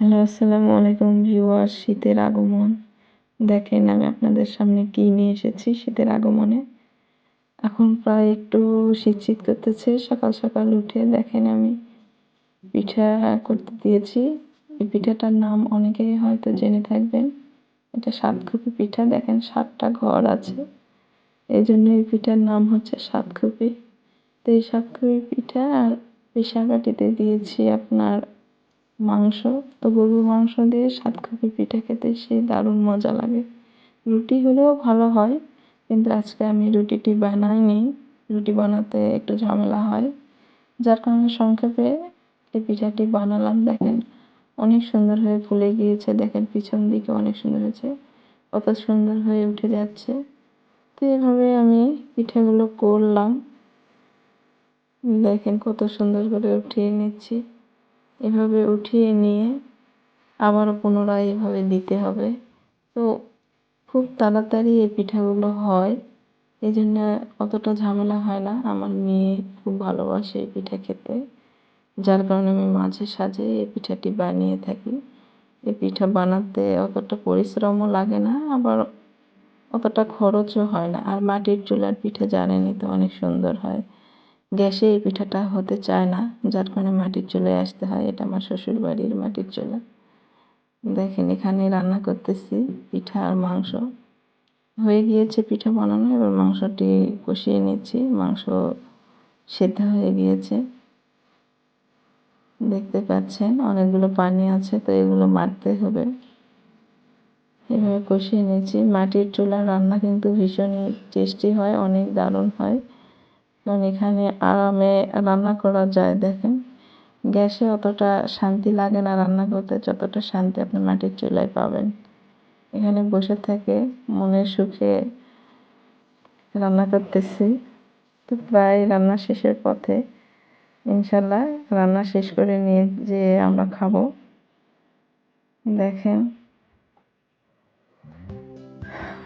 Hello, আসসালামু আলাইকুম viewer শীতের আগমন। দেখেন আমি আপনাদের সামনে কি নিয়ে এসেছি শীতের আগমনে। এখন প্রায় একটু শীত শীত করতেছে, সকাল সকাল উঠে দেখেন আমি পিঠা করতে দিয়েছি। এই পিঠাটার নাম অনেকেই হয়তো জেনে থাকবেন। এটা সাতখুপি পিঠা, দেখেন সাতটা ঘর আছে। এই জন্য এই পিঠার নাম হচ্ছে সাতখুপি তো এই সাতখুপি পিঠা আর পিসাকাঠিতে দিয়েছি আপনার মাংস তো গরুর মাংস দিয়ে সাতখুপি পিঠা খেতে সে দারুণ মজা লাগে। রুটি হলেও ভালো হয়, কিন্তু আজকে আমি রুটিটি বানাইনি। রুটি বানাতে একটু ঝামেলা হয়। যার কারণে সংক্ষেপে এই পিঠাটি বানালাম। দেখেন, অনেক সুন্দর হয়ে ফুলে গিয়েছে। দেখেন, পিছন দিকে অনেক সুন্দর হয়েছে। কত সুন্দর হয়ে উঠে যাচ্ছে। তো এভাবে আমি পিঠাগুলো করলাম। দেখেন, কত সুন্দর করে উঠিয়ে নিচ্ছি। এভাবে উঠিয়ে নিয়ে আবারও পুনরায় এভাবে দিতে হবে। তো খুব তাড়াতাড়ি এই পিঠাগুলো হয়। এই জন্য অতটা ঝামেলা হয় না। আমার মেয়ে খুব ভালোবাসে এই পিঠা খেতে। যার কারণে আমি মাঝে সাঝে এই পিঠাটি বানিয়ে থাকি। এই পিঠা বানাতে অতটা পরিশ্রমও লাগে না, আবার অতটা খরচও হয় না। আর মাটির চুলার পিঠা জানেনই তো অনেক সুন্দর হয়। গ্যাসে এই পিঠাটা হতে চায় না, যার কারণে মাটির চুলায় আসতে হয়। এটা আমার শ্বশুর বাড়ির মাটির চুলা। দেখেন, এখানে রান্না করতেছি পিঠা আর মাংস। হয়ে গিয়েছে পিঠা বানানো, এবার মাংসটি কষিয়ে নিচ্ছি। মাংস সেদ্ধ হয়ে গিয়েছে। দেখতে পাচ্ছেন, অনেকগুলো পানি আছে, তো এগুলো মারতে হবে। এভাবে কষিয়ে নিয়েছি মাটির চুলার রান্না কিন্তু ভীষণই টেস্টি হয়, অনেক দারুণ হয়। কারণ এখানে আরামে রান্না করা যায়, দেখেন। গ্যাসে অতটা শান্তি লাগে না রান্না করতে, যতটা শান্তি আপনি মাটির চুলায় পাবেন। এখানে বসে থেকে মনের সুখে রান্না করতেছি। তো প্রায় রান্না শেষের পথে ইনশাল্লাহ রান্না শেষ করে নিয়ে যে আমরা খাব। দেখেন।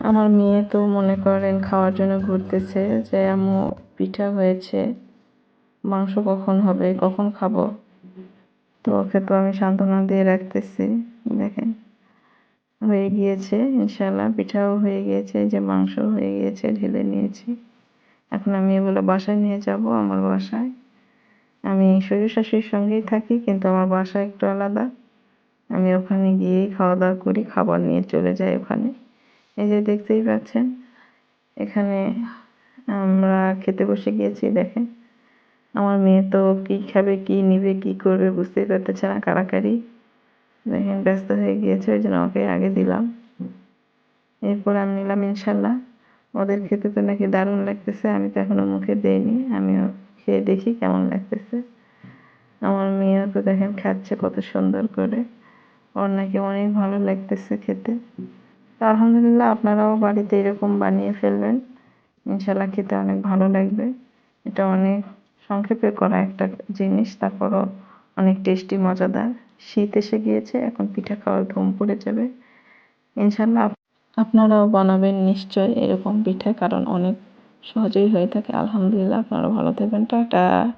আমার মেয়ে তো মনে করেন খাওয়ার জন্য ঘুরতেছে যে, আম্মু, পিঠা হয়েছে, মাংস কখন হবে, কখন খাব? তো ওকে তো আমি সান্ত্বনা দিয়ে রাখতেছি, দেখেন। হয়ে গিয়েছে ইনশাল্লাহ পিঠাও হয়ে গিয়েছে যে মাংস হয়ে গিয়েছে, ঢেলে নিয়েছি। এখন আমি এগুলো বাসায় নিয়ে যাব, আমার বাসায়। আমি শ্বশুর শাশুড়ির সঙ্গেই থাকি, কিন্তু আমার বাসা একটু আলাদা। আমি ওখানে গিয়েই খাওয়া দাওয়া করি, খাবার নিয়ে চলে যাই ওখানে। এই যে দেখতেই পাচ্ছেন, এখানে আমরা খেতে বসে গিয়েছি, দেখেন। আমার মেয়ে তো কী খাবে, কী নিবে, কী করবে বুঝতেই পারতেছে না কারাকারি দেখেন, ব্যস্ত হয়ে গিয়েছে, ওই জন্য ওকে আগে দিলাম। এরপর আমি নিলাম, ইনশাল্লাহ। ওদের খেতে তো নাকি দারুণ লাগতেছে, আমি তো এখনও মুখে দেইনি, আমিও খেয়ে দেখি কেমন লাগতেছে। আমার মেয়েও তো দেখেন খাচ্ছে কত সুন্দর করে। ওর নাকি অনেক ভালো লাগতেছে খেতে। আলহামদুলিল্লাহ আপনারাও বাড়িতে এরকম বানিয়ে ফেলবেন। ইনশাল্লাহ খেতে অনেক ভালো লাগবে। এটা অনেক সংক্ষেপে করা একটা জিনিস, তারপরও অনেক টেস্টি, মজাদার। শীত এসে গিয়েছে, এখন পিঠা খাওয়ার ঘুম পড়ে যাবে। ইনশাল্লাহ আপনারাও বানাবেন নিশ্চয় এরকম পিঠা, কারণ অনেক সহজেই হয়ে থাকে। আলহামদুলিল্লাহ আপনারা ভালো থাকবেন। টাটা!